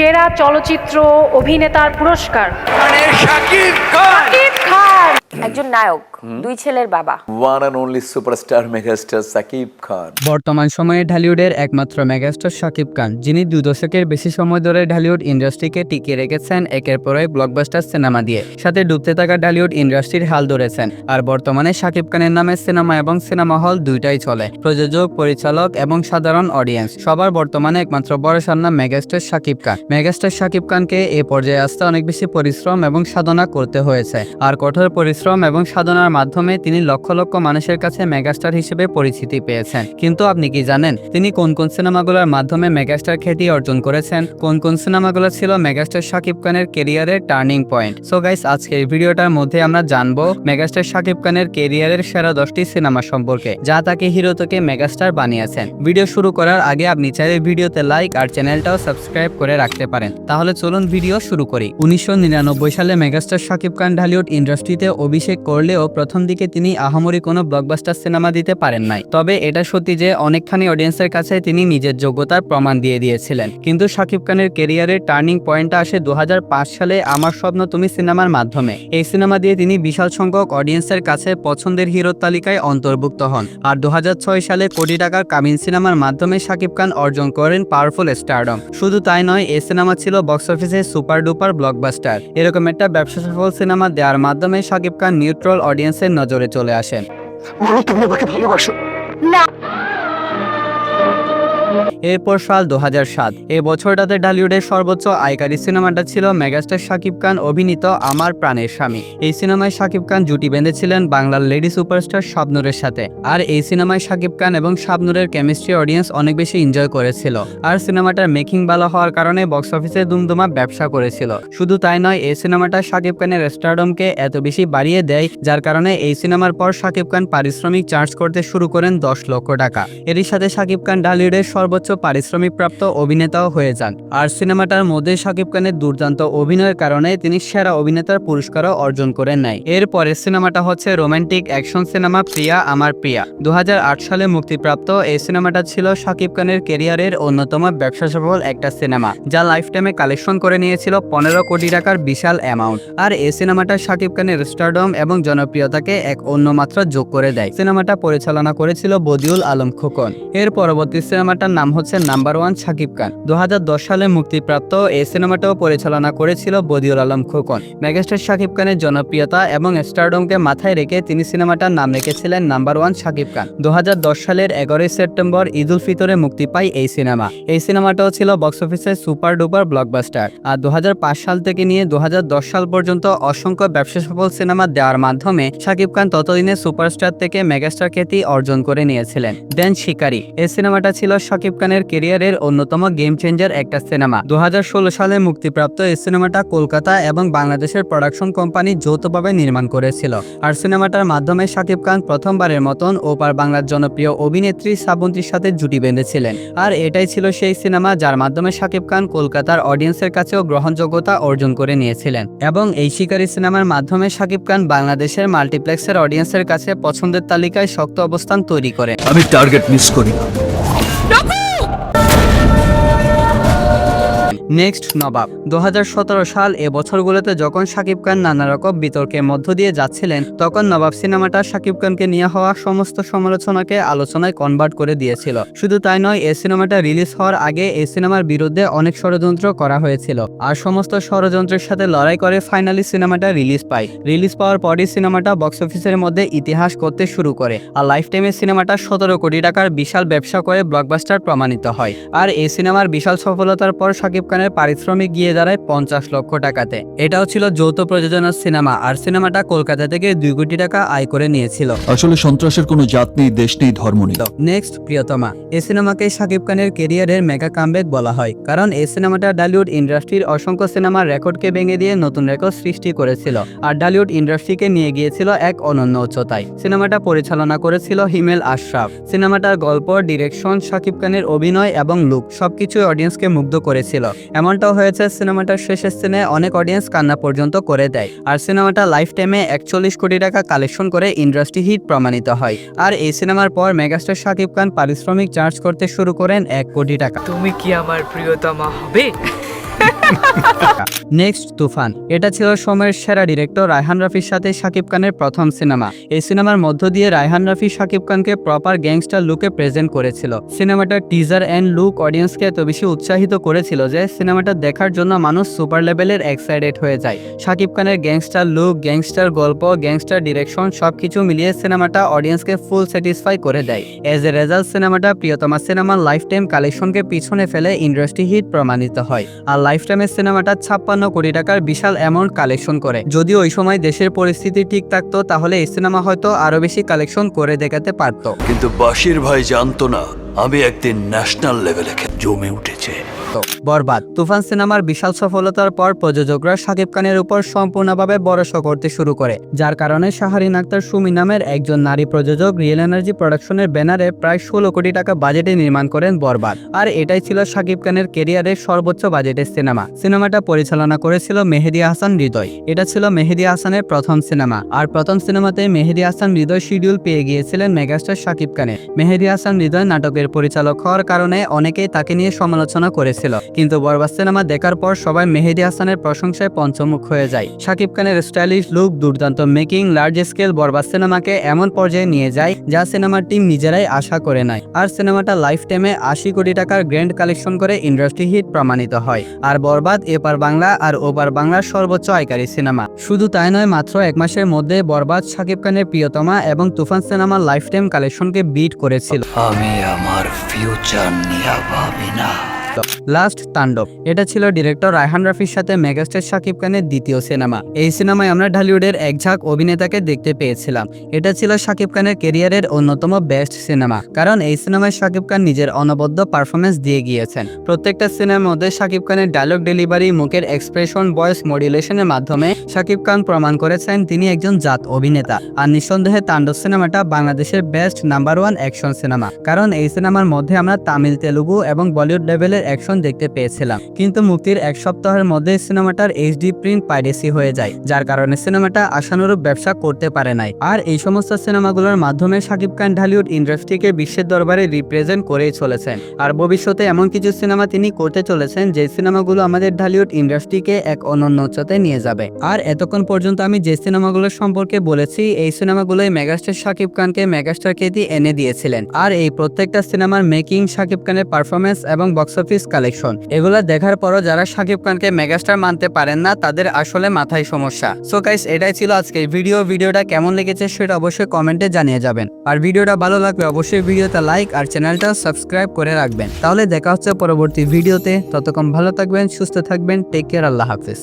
সেরা চলচ্চিত্র অভিনেতার পুরস্কার। মানে শাকিব খান। শাকিব খান। একজন নায়ক দুই ছেলের বাবা। One and only superstar megastar Shakib Khan বর্তমান সময়ে ঢালিউডের একমাত্র মেগাস্টার শাকিব খান যিনি দু দশকের বেশি সময় ধরে ঢালিউড ইন্ডাস্ট্রিকে টিকিয়ে রেখেছেন একের পর এক ব্লকবাস্টার সিনেমা দিয়ে। সাথে ডুবতে থাকা ঢালিউড ইন্ডাস্ট্রির হাল ধরেছেন। আর বর্তমানে শাকিব খানের নামে সিনেমা এবং সিনেমা হল দুইটাই চলে প্রযোজক পরিচালক এবং সাধারণ অডিয়েন্স সবার বর্তমানে একমাত্র ভরসার নাম মেগাস্টার শাকিব খান মেগাস্টার শাকিব খানকে এ পর্যায়ে আসতে অনেক বেশি পরিশ্রম এবং সাধনা করতে হয়েছে। আর কঠোর পরিশ্রম এবং সাধনার মাধ্যমে তিনি লক্ষ লক্ষ মানুষের কাছে মেগাস্টার হিসেবে পরিচিতি পেয়েছেন। কিন্তু আপনি কি জানেন, তিনি কোন কোন সিনেমাগুলোর মাধ্যমে মেগাস্টার খ্যাতি অর্জন করেছেন? কোন কোন সিনেমাগুলো ছিল মেগাস্টার শাকিব খানের কেরিয়ারের টার্নিং পয়েন্ট? সো গাইস আজকে এই ভিডিওটার মধ্যে আমরা জানব মেগাস্টার শাকিব খানের কেরিয়ারের সেরা দশটি সিনেমা সম্পর্কে, যা তাকে হিরো থেকে মেগাস্টার বানিয়েছেন। ভিডিও শুরু করার আগে আপনি চাইলে ভিডিওতে লাইক আর চ্যানেলটাও সাবস্ক্রাইব করে রাখতে পারেন। তাহলে চলুন ভিডিও শুরু করি। উনিশশো নিরানব্বই সালে মেগাস্টার শাকিব খান ঢালিউড ইন্ডাস্ট্রিতে অভিষেক করলেও প্রথম দিকে তিনি আহামরি কোনো ব্লকবাস্টার সিনেমা দিতে পারেন নাই। তবে এটা সত্যি যে অনেকখানি অডিয়েন্সের কাছে তিনি নিজের যোগ্যতার প্রমাণ দিয়ে দিয়েছিলেন। কিন্তু শাকিব খানের কেরিয়ারের টার্নিং পয়েন্টটা আসে দু হাজার পাঁচ সালে আমার স্বপ্ন তুমি সিনেমার মাধ্যমে। এই সিনেমা দিয়ে তিনি বিশাল সংখ্যক অডিয়েন্সের কাছে পছন্দের হিরোর তালিকায় অন্তর্ভুক্ত হন। আর দু হাজার ছয় সালে কোটি টাকার কামিন সিনেমার মাধ্যমে শাকিব খান অর্জন করেন পাওয়ারফুল স্টারডম শুধু তাই নয়, এই সিনেমা ছিল বক্স অফিসে সুপার ডুপার ব্লকবাস্টার এরকম একটা ব্যবসা সফল সিনেমা দেওয়ার মাধ্যমে শাকিব খান নিউট্রাল অডিয়েন্সের নজরে চলে আসেন। এরপর সাল দু সাত। এই বছরটাতে ঢালিউডের সর্বোচ্চ আয়কারী সিনেমাটা ছিল মেগাস্টার শাকিব খান অভিনীত আমার প্রাণের স্বামী। এই সিনেমায় শাকিব খান জুটি বেঁধেছিলেন বাংলার লেডি সুপারস্টার শাবনুরের সাথে। আর এই সিনেমায় শাকিব খান এবং শাবনুরের কেমিস্ট্রি অডিয়েন্স অনেক বেশি এনজয় করেছিল। আর সিনেমাটার মেকিং ভালো হওয়ার কারণে বক্স অফিসে দুমদুমা ব্যবসা করেছিল। শুধু তাই নয়, এই সিনেমাটা শাকিব খানের স্টারডমকে এত বেশি বাড়িয়ে দেয়, যার কারণে এই সিনেমার পর শাকিব খান পারিশ্রমিক চার্জ করতে শুরু করেন দশ লক্ষ টাকা। এরই সাথে শাকিব খান ঢালিউডের সর্বোচ্চ পারিশ্রমিক প্রাপ্ত অভিনেতাও হয়ে যান। আর সিনেমাটার মধ্যে শাকিব খানের দুর্দান্ত অভিনয়ের কারণে তিনি সেরা অভিনেতার পুরস্কারও অর্জন করে নেয়। এরপরের সিনেমাটা হচ্ছে রোমান্টিক অ্যাকশন সিনেমা প্রিয়া আমার প্রিয়া। দু সালে মুক্তিপ্রাপ্ত এই সিনেমাটা ছিল শাকিব খানের কেরিয়ারের অন্যতম ব্যবসা সফল একটা সিনেমা, যা লাইফ টাইমে কালেকশন করে নিয়েছিল পনেরো কোটি টাকার বিশাল অ্যামাউন্ট। আর এই সিনেমাটা শাকিব খানের স্টারডম এবং জনপ্রিয়তাকে এক অন্য মাত্রা যোগ করে দেয়। সিনেমাটা পরিচালনা করেছিল বদিউল আলম খোকন। এর পরবর্তী সিনেমাটার নাম হচ্ছে নাম্বার ওয়ান শাকিব খান। দু হাজার দশ সালে মুক্তিপ্রাপ্ত এই সিনেমাটাও পরিচালনা করেছিল বদিউল আলম খোকন। মেগাস্টার শাকিব খানের জনপ্রিয়তা এবং স্টারডমকে মাথায় রেখে তিনি সিনেমাটার নাম রেখেছিলেন নাম্বার ওয়ান শাকিব খান। দু সালের এগারোই সেপ্টেম্বর ঈদ উল ফিতরে মুক্তি পায় এই সিনেমা। এই সিনেমাটাও ছিল বক্স অফিসে সুপার ডুপার ব্লকবাস্টার। আর দু হাজার পাঁচ সাল থেকে নিয়ে দু হাজার দশ সাল পর্যন্ত অসংখ্য ব্যবসা সফল সিনেমা দেওয়ার মাধ্যমে শাকিব খান ততদিনে সুপারস্টার থেকে মেগাস্টার খ্যাতি অর্জন করে নিয়েছিলেন। দেন শিকারি। এই সিনেমাটা ছিল শাকিব খানের কেরিয়ারের অন্যতম গেম চেঞ্জার একটা সিনেমা। দুহাজার ষোলো সালে মুক্তিপ্রাপ্ত এই সিনেমাটা কলকাতা এবং বাংলাদেশের প্রোডাকশন কোম্পানি যৌথভাবে নির্মাণ করেছিল। আর সিনেমাটার মাধ্যমে শাকিব খান প্রথমবারের মতন ওপার বাংলার জনপ্রিয় অভিনেত্রী শ্রাবন্তীর সাথে জুটি বেঁধেছিলেন। আর এটাই ছিল সেই সিনেমা যার মাধ্যমে শাকিব খান কলকাতার অডিয়েন্সের কাছেও গ্রহণযোগ্যতা অর্জন করে নিয়েছিলেন। এবং এই শিকারী সিনেমার মাধ্যমে শাকিব খান বাংলাদেশের মাল্টিপ্লেক্সের অডিয়েন্সের কাছে পছন্দের তালিকায় শক্ত অবস্থান তৈরি করে। আমি টার্গেট মিস করি নেক্সট নবাব। দু হাজার সতেরো সাল এ বছরগুলোতে যখন শাকিব খান নানা রকম বিতর্কের মধ্য দিয়ে যাচ্ছিলেন, তখন নবাব সিনেমাটা শাকিব খানকে নিয়ে হওয়া সমস্ত সমালোচনাকে আলোচনায় কনভার্ট করে দিয়েছিল। শুধু তাই নয় এই সিনেমাটা রিলিজ হওয়ার আগে এই সিনেমার বিরুদ্ধে অনেক ষড়যন্ত্র করা হয়েছিল। আর সমস্ত ষড়যন্ত্রের সাথে লড়াই করে ফাইনালি সিনেমাটা রিলিজ পায়। রিলিজ পাওয়ার পরই সিনেমাটা বক্স অফিসের মধ্যে ইতিহাস করতে শুরু করে আর লাইফ টাইমে সিনেমাটা সতেরো কোটি টাকার বিশাল ব্যবসা করে ব্লকবাস্টার প্রমাণিত হয়। আর এই সিনেমার বিশাল সফলতার পর শাকিব খানের পারিশ্রমিক গিয়ে দাঁড়ায় পঞ্চাশ লক্ষ টাকাতে। এটাও ছিল যৌথ প্রযোজনার সিনেমা আর সিনেমাটা কলকাতা থেকে দুই কোটি টাকা আয় করে নিয়েছিল। আসলে সন্ত্রাসের কোনো জাত নেই দেশ নেই ধর্ম নেই। নেক্সট প্রিয়তমা। এই সিনেমাকে শাকিব খানের কেরিয়ারের মেগা কামব্যাক বলা হয় কারণ এই সিনেমাটা ডালিউড ইন্ডাস্ট্রির অসংখ্য সিনেমার রেকর্ডকে ভেঙে দিয়ে নতুন রেকর্ড সৃষ্টি করেছিল আর ডালিউড ইন্ডাস্ট্রিকে নিয়ে গিয়েছিল এক অনন্য উচ্চতায়। সিনেমাটা পরিচালনা করেছিল হিমেল আশরাফ। সিনেমাটার গল্প ডিরেকশন শাকিব খানের অভিনয় এবং লুক সবকিছুই অডিয়েন্সকে মুগ্ধ করেছিল। এমনটাও হয়েছে সিনেমাটার শেষের সিনে অনেক অডিয়েন্স কান্না পর্যন্ত করে দেয়। আর সিনেমাটা লাইফ টাইমে একচল্লিশ কোটি টাকা কালেকশন করে ইন্ডাস্ট্রি হিট প্রমাণিত হয়। আর এই সিনেমার পর মেগাস্টার শাকিব খান পারিশ্রমিক চার্জ করতে শুরু করেন এক কোটি টাকা। তুমি কি আমার প্রিয়তমা হবে? নেক্সট তুফান। এটা ছিল সময়ের সেরা ডিরেক্টর রায়হান রাফির সাথে শাকিব খানের প্রথম সিনেমা। এই সিনেমার মধ্য দিয়ে রায়হান রাফি শাকিব খানকে প্রপার গ্যাংস্টার লুকে প্রেজেন্ট করেছিল। সিনেমাটার টিজার অ্যান্ড লুক অডিয়েন্সকে এত বেশি উৎসাহিত করেছিল যে সিনেমাটা দেখার জন্য মানুষ সুপার লেভেলের এক্সাইটেড হয়ে যায়। শাকিব খানের গ্যাংস্টার লুক গ্যাংস্টার গল্প গ্যাংস্টার ডিরেকশন সবকিছু মিলিয়ে সিনেমাটা অডিয়েন্সকে ফুল স্যাটিসফাই করে দেয়। এজ এ রেজাল্ট সিনেমাটা প্রিয়তমা সিনেমার লাইফ টাইম কালেকশনকে পিছনে ফেলে ইন্ডাস্ট্রি হিট প্রমাণিত হয়। আর লাইফ টাইমের সিনেমাটা ছাপ্পান্ন কোটি টাকার বিশাল অ্যামাউন্ট কালেকশন করে। যদি ওই সময় দেশের পরিস্থিতি ঠিক থাকতো, তাহলে এই সিনেমা হয়তো আরও বেশি কালেকশন করে দেখাতে পারত। কিন্তু বাসির ভাই জানতো না, আমি একদিন ন্যাশনাল লেভেলে জমে উঠেছে। বরবাদ, তুফান সিনেমার বিশাল সফলতার পর প্রযোজকরা শাকিব খানের উপর সম্পূর্ণভাবে ভরসা করতে শুরু করে, যার কারণে শাহরিন আক্তার সুমি নামের একজন নারী প্রযোজক রিয়েল এনার্জি প্রোডাকশনের ব্যানারে প্রায় ষোলো কোটি টাকা বাজেটে নির্মাণ করেন বরবাদ। আর এটাই ছিল শাকিব খানের কেরিয়ারের সর্বোচ্চ বাজেটের সিনেমা। সিনেমাটা পরিচালনা করেছিল মেহেদি হাসান হৃদয়। এটা ছিল মেহেদি হাসানের প্রথম সিনেমা। আর প্রথম সিনেমাতে মেহেদি হাসান হৃদয় শিডিউল পেয়ে গিয়েছিলেন মেগাস্টার শাকিব খানের। মেহেদি হাসান হৃদয় নাটকের পরিচালক হওয়ার কারণে অনেকেই তাকে নিয়ে সমালোচনা করেছিল কিন্তু বরবাদ সিনেমা দেখার পর সবাই মেহেদি হাসানের প্রশংসায় পঞ্চমুখ হয়ে যায়। শাকিব খানের স্টাইলিশ লুক, দুর্দান্ত মেকিং লার্জ স্কেল বরবাদ সিনেমাকে এমন পর্যায়ে নিয়ে যায় যা সিনেমার টিম নিজেরাই আশা করে নেয়। আর সিনেমাটা লাইফ টাইমে আশি কোটি টাকার গ্র্যান্ড কালেকশন করে ইন্ডাস্ট্রি হিট প্রমাণিত হয়। আর বরবাদ, এপার বাংলা আর ওপার বাংলার সর্বোচ্চ আয়কারী সিনেমা। শুধু তাই নয়, মাত্র এক মাসের মধ্যে বরবাদ শাকিব খানের প্রিয়তমা এবং তুফান সিনেমার লাইফ টাইম কালেকশনকে বিট করেছিল। আমি আমার ফিউচার নিয়ে ভাবি না লাস্ট তাণ্ডব এটা ছিল ডিরেক্টর রায়হান রাফির সাথে মেগাস্টার শাকিব খানের দ্বিতীয় সিনেমা এই সিনেমায় আমরা ঢালিউডের এক ঝাঁক অভিনেতাকে দেখতে পেয়েছিলাম। এটা ছিল শাকিব খানের কেরিয়ারের অন্যতম বেস্ট সিনেমা কারণ এই সিনেমায় শাকিব খান নিজের অনবদ্য পারফরমেন্স দিয়ে গিয়েছেন। প্রত্যেকটা সিনেমার মধ্যে শাকিব খানের ডায়লগ ডেলিভারি মুখের এক্সপ্রেশন ভয়েস মডুলেশনের মাধ্যমে শাকিব খান প্রমাণ করেছেন তিনি একজন জাত অভিনেতা। আর নিঃসন্দেহে তাণ্ডব সিনেমাটা বাংলাদেশের best number one action cinema কারণ এই সিনেমার মধ্যে আমরা তামিল, তেলুগু এবং বলিউড লেভেলের অ্যাকশন দেখতে পেয়েছিলাম। কিন্তু মুক্তির এক সপ্তাহের মধ্যে সিনেমাটার এইচডি প্রিন্ট পাইরেসি হয়ে যায়, যার কারণে সিনেমাটা আশানুরূপ ব্যবসা করতে পারে নাই। আর এই সমস্ত সিনেমাগুলোর মাধ্যমে শাকিব খান ঢালিউড ইন্ডাস্ট্রিকে বিশ্বের দরবারে রিপ্রেজেন্ট করেই চলেছেন। আর ভবিষ্যতে এমন কিছু সিনেমা তিনি করতে চলেছেন, যে সিনেমাগুলো আমাদের ঢালিউড ইন্ডাস্ট্রিকে এক অনন্য উচ্চতায় নিয়ে যাবে। আর এতক্ষণ পর্যন্ত আমি যে সিনেমাগুলোর সম্পর্কে বলেছি, এই সিনেমাগুলোই মেগাস্টার শাকিব খানকে মেগাস্টার খ্যাতি এনে দিয়েছিলেন। আর এই প্রত্যেকটা সিনেমার মেকিং শাকিব খানের পারফরমেন্স এবং বক্স অফিস কালেকশন। এগুলো দেখার পরও যারা শাকিব খানকে মেগাস্টার মানতে পারেন না, তাদের আসলে মাথায় সমস্যা। সো গাইস এটাই ছিল আজকের ভিডিও ভিডিওটা কেমন লেগেছে সেটা অবশ্যই কমেন্টে জানিয়ে যাবেন। আর ভিডিওটা ভালো লাগবে অবশ্যই ভিডিওতে লাইক আর চ্যানেলটা সাবস্ক্রাইব করে রাখবেন। তাহলে দেখা হচ্ছে পরবর্তী ভিডিওতে ততক্ষণ ভালো থাকবেন, সুস্থ থাকবেন টেক কেয়ার আল্লাহ হাফিজ।